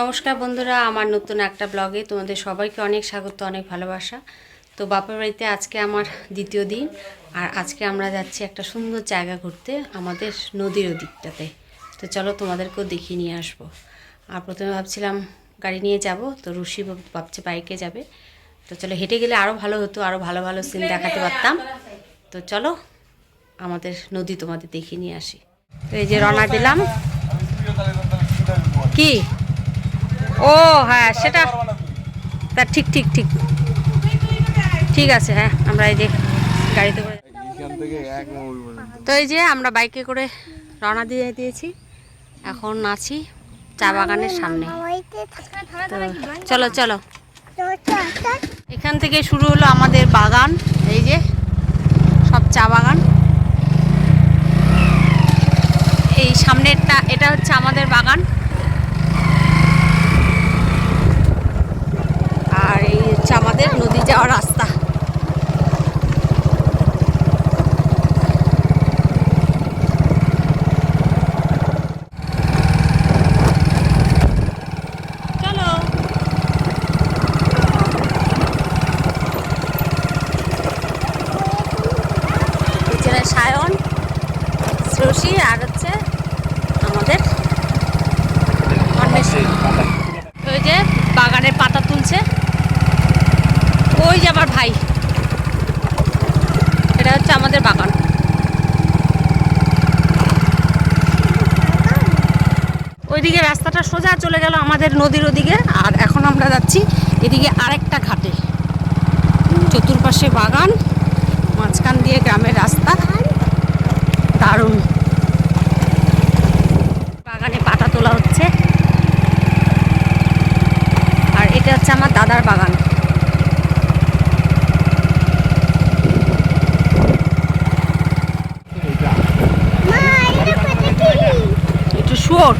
নমস্কার বন্ধুরা, আমার নতুন একটা ব্লগে তোমাদের সবাইকে অনেক স্বাগত, অনেক ভালোবাসা। তো বাপের বাড়িতে আজকে আমার দ্বিতীয় দিন, আর আজকে আমরা যাচ্ছি একটা সুন্দর জায়গা ঘুরতে, আমাদের নদীর ওদিকটাতে। তো চলো তোমাদেরকেও দেখিয়ে নিয়ে আসব। আর প্রথমে ভাবছিলাম গাড়ি নিয়ে যাব, তো রুশি ভাবছে বাইকে যাবে। তো চলো হেঁটে গেলে আরও ভালো হতো আরও ভালো ভালো সিন দেখাতে পারতাম। তো চলো আমাদের নদী তোমাদের দেখিয়ে নিয়ে আসি। তো এই যে রওনা দিলাম। কি? ও হ্যাঁ সেটা তা ঠিক ঠিক ঠিক। ঠিক আছে হ্যাঁ আমরা এই যে গাড়িতে করে তো এই যে আমরা বাইকে করে রওনা দিয়ে দিয়েছি। এখন আছি চা বাগানের সামনে। চলো চলো। এখান থেকে শুরু হলো আমাদের বাগান, এই যে সব চা বাগান। এই সামনেরটা, এটা হচ্ছে আমাদের বাগান আর এই হচ্ছে আমাদের নদী যাওয়ার রাস্তা চলো পিছনে সায়ন শ্রুষি আর হচ্ছে আমাদের অন্বেষণ ওই যে বাগানের পাতা তুলছে ওই যে আমার ভাই এটা হচ্ছে আমাদের বাগান ওইদিকে রাস্তাটা সোজা চলে গেল আমাদের নদীর ওদিকে আর এখন আমরা যাচ্ছি এদিকে আরেকটা ঘাটে। চতুর্পাশে বাগান মাঝখান দিয়ে গ্রামের রাস্তা। দারুণ। বাগানে পাতা তোলা হচ্ছে। আর এটা হচ্ছে আমার দাদার বাগান। একটু শুয়োর।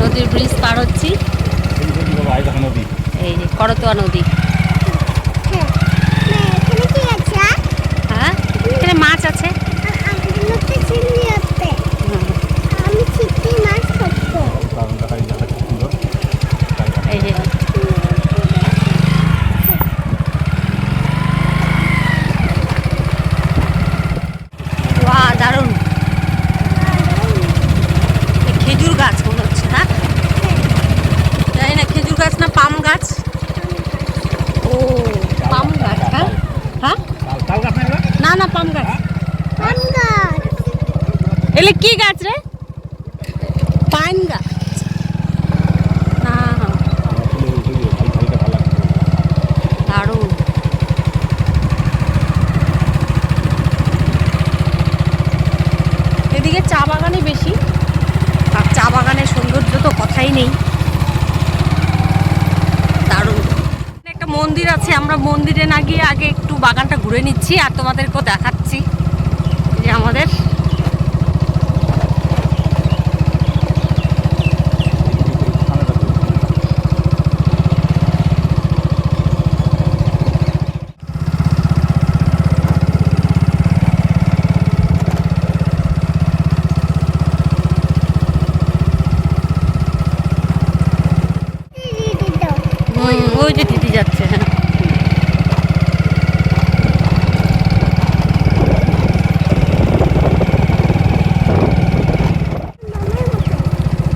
নদীর ব্রিজ পার হচ্ছি। এই যে করতোয়া নদী হ্যাঁ এখানে মাছ আছে হুম, এই যে ওয়া দারুণ এ খেজুর গাছ মনে হচ্ছে হ্যাঁ জানি না খেজুর গাছ না পাম গাছ ও পাম গাছ হ্যাঁ হ্যাঁ না না পাম গাছ। এলে কি গাছ রে? পাইন গাছ। এদিকে চা বাগানই বেশি আর চা বাগানের সৌন্দর্য তো কথাই নেই। দারুণ। একটা মন্দির আছে আমরা মন্দিরে না গিয়ে আগে একটু বাগানটা ঘুরে নিচ্ছি আর তোমাদেরকেও দেখাচ্ছি। যে আমাদের। ওই যে দিদি যাচ্ছে হ্যাঁ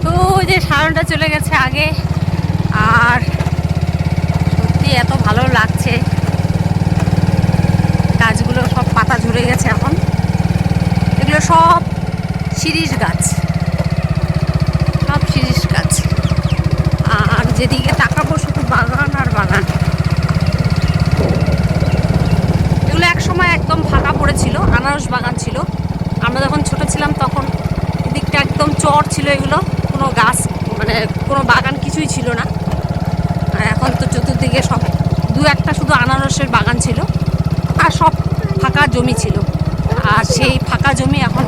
তো ওই যে সায়নটা চলে গেছে আগে। আর সত্যি এত ভালো লাগছে। গাছগুলো সব পাতা ঝরে গেছে এখন। এগুলো সব শিরিষ গাছ। সব শিরিষ গাছ। আর যেদিকে তাকাবো শুধু বাগান আর বাগান। এগুলো এক সময় একদম ফাঁকা পড়েছিল, আনারস বাগান ছিল। আমরা যখন ছোট ছিলাম তখন এদিকটা একদম চর ছিল এগুলো, কোনো গাছ মানে কোনো বাগান কিছুই ছিল না। আর এখন তো চতুর্দিকে সব দু একটা শুধু আনারসের বাগান ছিল আর সব ফাঁকা জমি ছিল। আর সেই ফাঁকা জমি এখন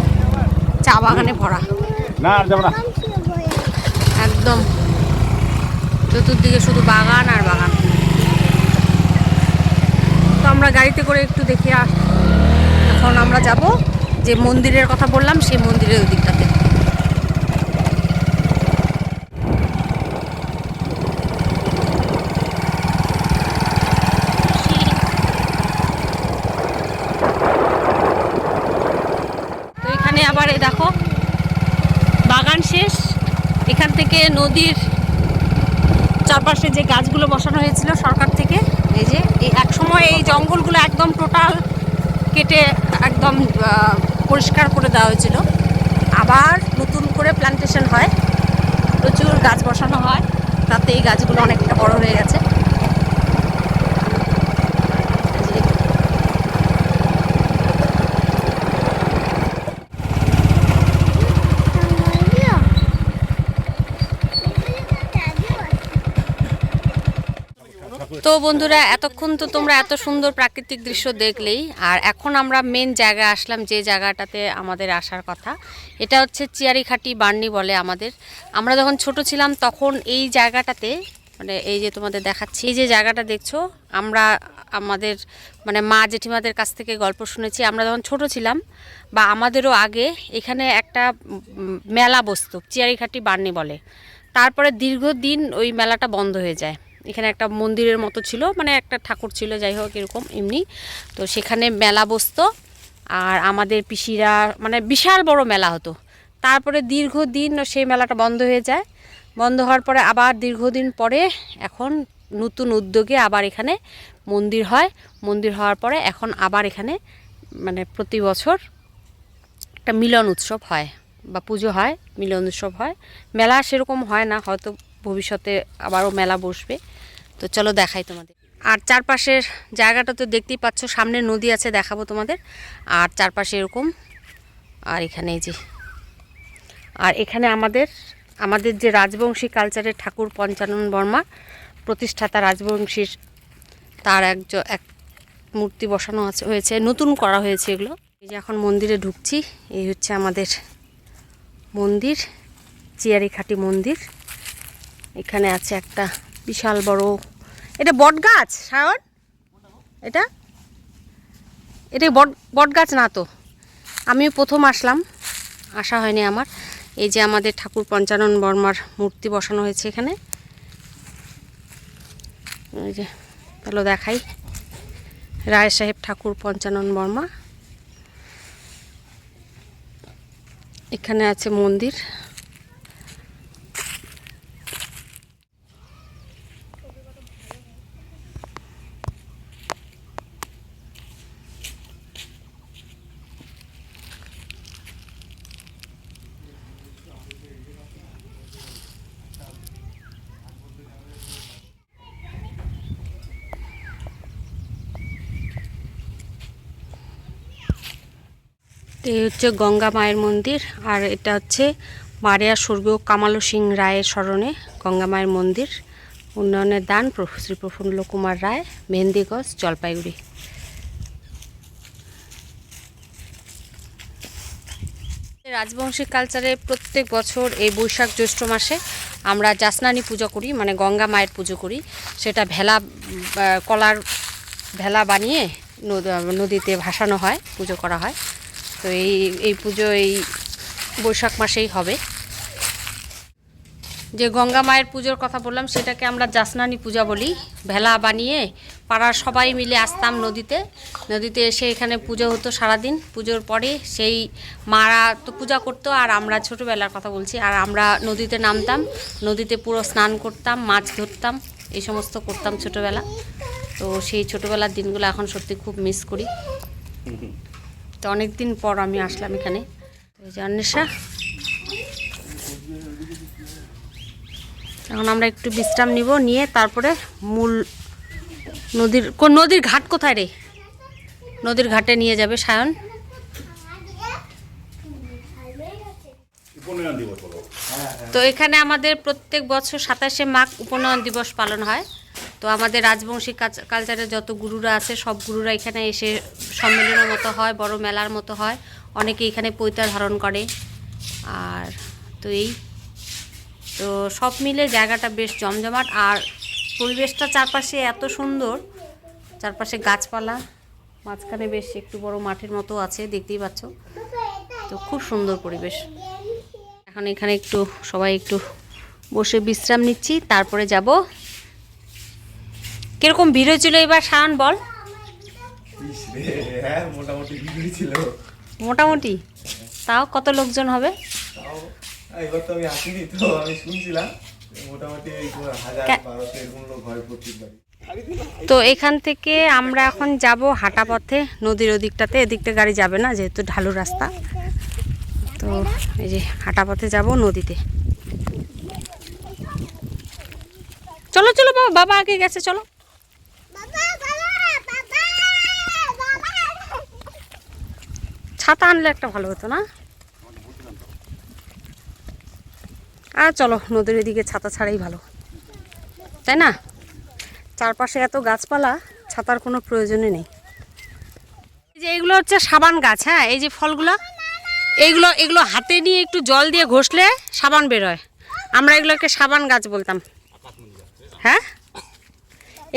চা বাগানে ভরা। না না। একদম। চতুর্দিকে শুধু বাগান আর বাগান। তো আমরা গাড়িতে করে একটু দেখি এখন আমরা যাব। যে মন্দিরের কথা বললাম সেই মন্দিরের ওদিকটাতে বাগান শেষ এখান থেকে নদীর চারপাশে যে গাছগুলো বসানো হয়েছিল সরকার থেকে, এই যে এক সময় এই জঙ্গলগুলো একদম টোটাল কেটে একদম পরিষ্কার করে দেওয়া হয়েছিল। আবার নতুন করে প্ল্যান্টেশন হয়। প্রচুর গাছ বসানো হয়। তাতে এই গাছগুলো অনেকটা বড় হয়ে গেছে এই যে তো বন্ধুরা, এতক্ষণ তো তোমরা এত সুন্দর প্রাকৃতিক দৃশ্য দেখলেই, আর এখন আমরা মেন জায়গা আসলাম যে জায়গাটাতে আমাদের আসার কথা। এটা হচ্ছে চিয়ারিখাটি বার্নি বলে আমাদের। আমরা যখন ছোট ছিলাম তখন এই জায়গাটাতে মানে এই যে তোমাদের দেখাচ্ছি, এই যে জায়গাটা দেখছ, আমরা আমাদের মানে মা জেঠিমাদের কাছ থেকে গল্প শুনেছি। আমরা যখন ছোট ছিলাম বা আমাদেরও আগে এখানে একটা মেলা বসতো, চিয়ারিখাটি বার্নি বলে। তারপরে দীর্ঘদিন ওই মেলাটা বন্ধ হয়ে যায়। এখানে একটা মন্দিরের মতো ছিল মানে একটা ঠাকুর ছিল, যাই হোক এরকম এমনি। তো সেখানে মেলা বসতো, আর আমাদের পিসিরা মানে বিশাল বড় মেলা হতো। তারপরে দীর্ঘদিন সেই মেলাটা বন্ধ হয়ে যায়। বন্ধ হওয়ার পরে আবার দীর্ঘদিন পরে এখন নতুন উদ্যোগে আবার এখানে মন্দির হয়। মন্দির হওয়ার পরে এখন আবার এখানে মানে প্রতি বছর একটা মিলন উৎসব হয়, বা পুজো হয়, মিলন উৎসব হয়। মেলা সেরকম হয় না, হয়তো ভবিষ্যতে আবারও মেলা বসবে। তো চলো দেখাই তোমাদের। আর চারপাশের জায়গাটা তো দেখতেই পাচ্ছ, সামনে নদী আছে, দেখাবো তোমাদের। আর চারপাশে এরকম, আর এখানে যে, আর এখানে আমাদের আমাদের যে রাজবংশী কালচারের ঠাকুর পঞ্চানন বর্মা প্রতিষ্ঠাতা রাজবংশীর, তার এক এক মূর্তি বসানো আছে, হয়েছে, নতুন করা হয়েছে এগুলো। এই যে এখন মন্দিরে ঢুকছি, এই হচ্ছে আমাদের মন্দির, চিয়ারিখাটি মন্দির। এখানে আছে একটা বিশাল বড়, এটা বট গাছ সায়ন এটা? এটা বট বট গাছ না তো। আমি প্রথম আসলাম, আসা হয়নি আমার। এই যে আমাদের ঠাকুর পঞ্চানন বর্মার মূর্তি বসানো হয়েছে এখানে। ওই যে চলো দেখাই। রায় সাহেব ঠাকুর পঞ্চানন বর্মা। এখানে আছে মন্দির। এই হচ্ছে গঙ্গা মায়ের মন্দির, আর এটা হচ্ছে মারিয়া স্বর্গীয় কামালো সিং রায়ের স্মরণে গঙ্গা মায়ের মন্দির। উন্নয়নের দান শ্রী প্রফুল্ল কুমার রায় মেহেন্দিগঞ্জ জলপাইগুড়ি। রাজবংশী কালচারে প্রত্যেক বছর এই বৈশাখ জ্যৈষ্ঠ মাসে আমরা জাসনানি পুজো করি মানে গঙ্গা মায়ের পুজো করি। সেটা ভেলা কলার ভেলা বানিয়ে নদ- নদীতে ভাসানো হয়, পুজো করা হয়। তো এই এই পুজো এই বৈশাখ মাসেই হবে। যে গঙ্গা মায়ের পুজোর কথা বললাম, সেটাকে আমরা জাসনানি পূজা বলি। ভেলা বানিয়ে পাড়ার সবাই মিলে আসতাম নদীতে। নদীতে এসে এখানে পুজো হতো সারাদিন। পুজোর পরে সেই মারা তো পূজা করতো, আর আমরা ছোটোবেলার কথা বলছি, আর আমরা নদীতে নামতাম। নদীতে পুরো স্নান করতাম, মাছ ধরতাম, এই সমস্ত করতাম ছোটোবেলা। তো সেই ছোটোবেলার দিনগুলো এখন সত্যি খুব মিস করি। তো অনেক দিন পর আমি আসলাম এখানে। তো এই যে অন্বেষা। এখন আমরা একটু বিশ্রাম নিব নিয়ে তারপরে মূল নদীর কোন নদীর ঘাট কোথায় রে? নদীর ঘাটে নিয়ে যাবে সায়ন। তো এখানে আমাদের প্রত্যেক বছর সাতাশে মাঘ উপনয়ন দিবস পালন হয়। তো আমাদের রাজবংশী কালচারের যত গুরুরা আছে, সব গুরুরা এখানে এসে সম্মেলনের মতো হয়, বড় মেলার মতো হয়। অনেকে এখানে পৈতা ধারণ করে। আর তো এই, তো সব মিলে জায়গাটা বেশ জমজমাট। আর পরিবেশটা চারপাশে এত সুন্দর, চারপাশে গাছপালা, মাঝখানে বেশ একটু বড় মাঠের মতো আছে, দেখতেই পাচ্ছ। তো খুব সুন্দর পরিবেশ। এখন এখানে একটু সবাই একটু বসে বিশ্রাম নিচ্ছি, তারপরে যাব কীরকম ভিড় হয়েছিল এবার সায়ন বল? হ্যাঁ মোটামুটি ভিড়ই ছিল। মোটামুটি? তাও কত লোকজন হবে? এবার তো আমি আসিনি তো আমি শুনছিলাম মোটামুটি হাজার বারোশো এরকম লোক হয় প্রত্যেকবার তো এখান থেকে আমরা এখন যাব হাঁটা পথে নদীর ওদিকটাতে এদিকটা গাড়ি যাবে না যেহেতু ঢালু রাস্তা। তো এই যে হাঁটা পথে যাব নদীতে। চলো চলো বাবা বাবা আগে গেছে চলো। ছাতা আনলে একটা ভালো হতো না? আর চলো, নদীর এদিকে ছাতা ছাড়াই ভালো। তাই না? চারপাশে এত গাছপালা, ছাতার কোনো প্রয়োজনই নেই। যে এগুলো হচ্ছে সাবান গাছ হ্যাঁ? এই যে ফলগুলো এইগুলো এগুলো হাতে নিয়ে একটু জল দিয়ে ঘষলে সাবান বেরোয়। আমরা এগুলোকে সাবান গাছ বলতাম। হ্যাঁ?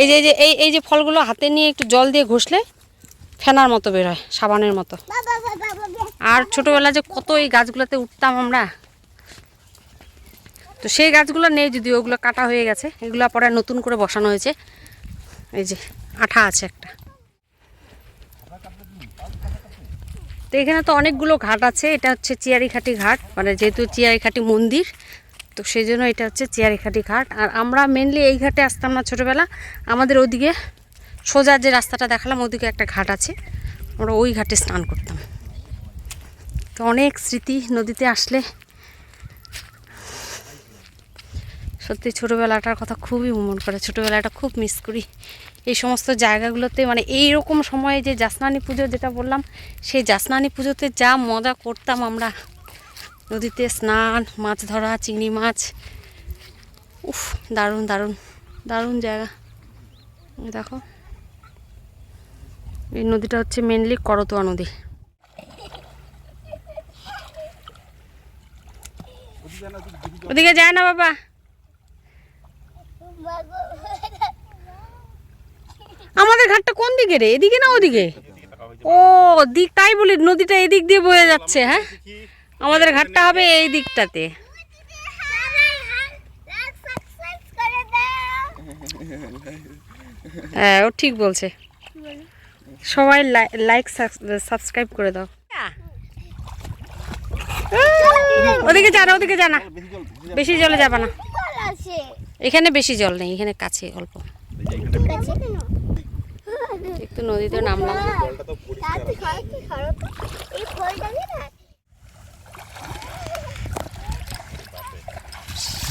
এই যে, এই এই যে ফলগুলো হাতে নিয়ে একটু জল দিয়ে ঘষলে ফেনার মতো বেরোয় সাবানের মতো। আর ছোটোবেলা যে কত এই গাছগুলোতে উঠতাম আমরা। তো সেই গাছগুলো নেই যদি ওগুলো কাটা হয়ে গেছে। এগুলো পরে নতুন করে বসানো হয়েছে। এই যে, আঠা আছে একটা। তো এখানে তো অনেকগুলো ঘাট আছে। এটা হচ্ছে চিয়ারিখাটি ঘাট মানে যেহেতু চিয়ারিখাটি মন্দির তো সেই জন্য এটা হচ্ছে চিয়ারিখাটি ঘাট। আর আমরা মেনলি এই ঘাটে আসতাম না ছোটোবেলা। আমাদের ওদিকে সোজা যে রাস্তাটা দেখালাম, ওদিকে একটা ঘাট আছে। আমরা ওই ঘাটে স্নান করতাম। তো অনেক স্মৃতি নদীতে আসলে সত্যি ছোটোবেলাটার কথা খুবই মন করে, ছোটোবেলাটা খুব মিস করি। এই সমস্ত জায়গাগুলোতে মানে এই রকম সময়ে যে জাসনানি পুজো যেটা বললাম, সেই জাসনানি পুজোতে যা মজা করতাম আমরা। নদীতে স্নান, মাছ ধরা, চিংড়ি মাছ। উফ, দারুণ দারুণ দারুণ জায়গা। দেখো। এই নদীটা হচ্ছে মেনলি করতোয়া নদী। ওদিকে যায় না বাবা। আমাদের ঘাটটা কোন দিকে রে? এদিকে না ওদিকে? ও, দিক তাই বলি, নদীটা এদিক দিয়ে বয়ে যাচ্ছে হ্যাঁ? আমাদের ঘাটটা হবে এই দিকটাতে। হ্যাঁ ও ঠিক বলছে। সবাই লাইক সাবস্ক্রাইব করে দাও। ওদিকে জানা ওদিকে জানা বেশি জলে যাবা না। এখানে বেশি জল নেই এখানে কাছে অল্প। একটু নদীতে নামলাম।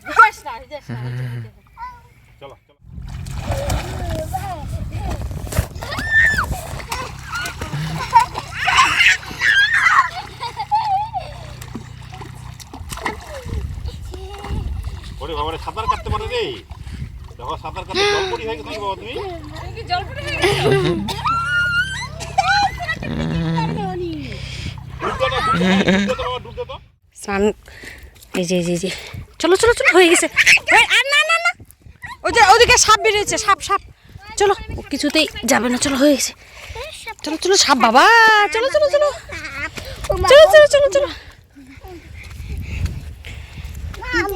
এই ফলটা কি না চলো চলো ওরে বাবা রে সাঁতার কাটতে পারে রে দেখো সাঁতার কাটতে জল পড়ি হয়ে গেছে বাবা তুমি ডুবতে দাও, ডুবতে দাও, ডুবতে দাও বাবা, ডুবতে দাও। স্নান। এই যে এই যে, চলো চলো চলো হয়ে গেছে। ওই যে ওদিকে সাপ বেরিয়েছে সাপ সাপ। চলো কিছুতেই যাবে না। চলো হয়ে গেছে। চলো চলো সাপ বাবা। চলো চলো চলো। চলো চলো চলো চলো।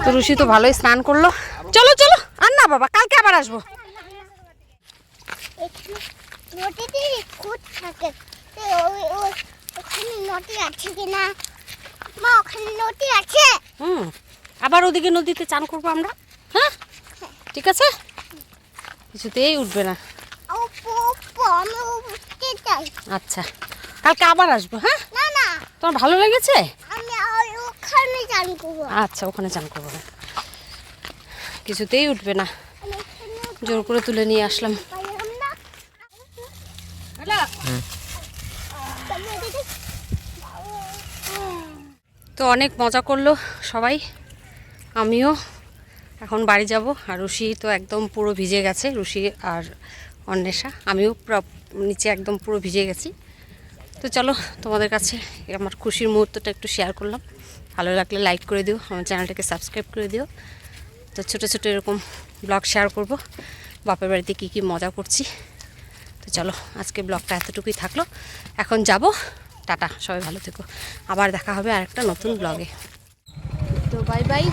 তো ঋষি তো ভালোই স্নান করল। চলো চলো। আর না বাবা কালকে আবার আসব। নদীতে খুঁত থাকে ওখানে নদী আছে কিনা? মা ওখানে নদী আছে? হুম আবার ওদিকে নদীতে চান করব আমরা? হ্যাঁ? ঠিক আছে? কিছুতেই উঠবে না। আচ্ছা কালকে আবার আসব হ্যাঁ? না না। তোমার ভালো লেগেছে? আমি ওখানে চান করব। আচ্ছা ওখানে চান করব না কিছুতেই উঠবে না। জোর করে তুলে নিয়ে আসলাম পারলাম না তুমি দেখি তো অনেক মজা করল সবাই। আমিও এখন বাড়ি যাব আর রুশি তো একদম পুরো ভিজে গেছে, রুশি আর অন্বেষা। আমিও নিচে একদম পুরো ভিজে গেছি। তো চলো তোমাদের কাছে আমার খুশির মুহূর্তটা একটু শেয়ার করলাম। ভালো লাগলে লাইক করে দিও, আমার চ্যানেলটাকে সাবস্ক্রাইব করে দিও। তো ছোটো ছোটো এরকম ব্লগ শেয়ার করব। বাপের বাড়িতে কী কী মজা করছি। তো চলো, আজকে ব্লগটা এতটুকুই থাকল। এখন যাব। টাটা, সবাই ভালো থেকো। আবার দেখা হবে আর একটা নতুন ব্লগে। তো বাই বাই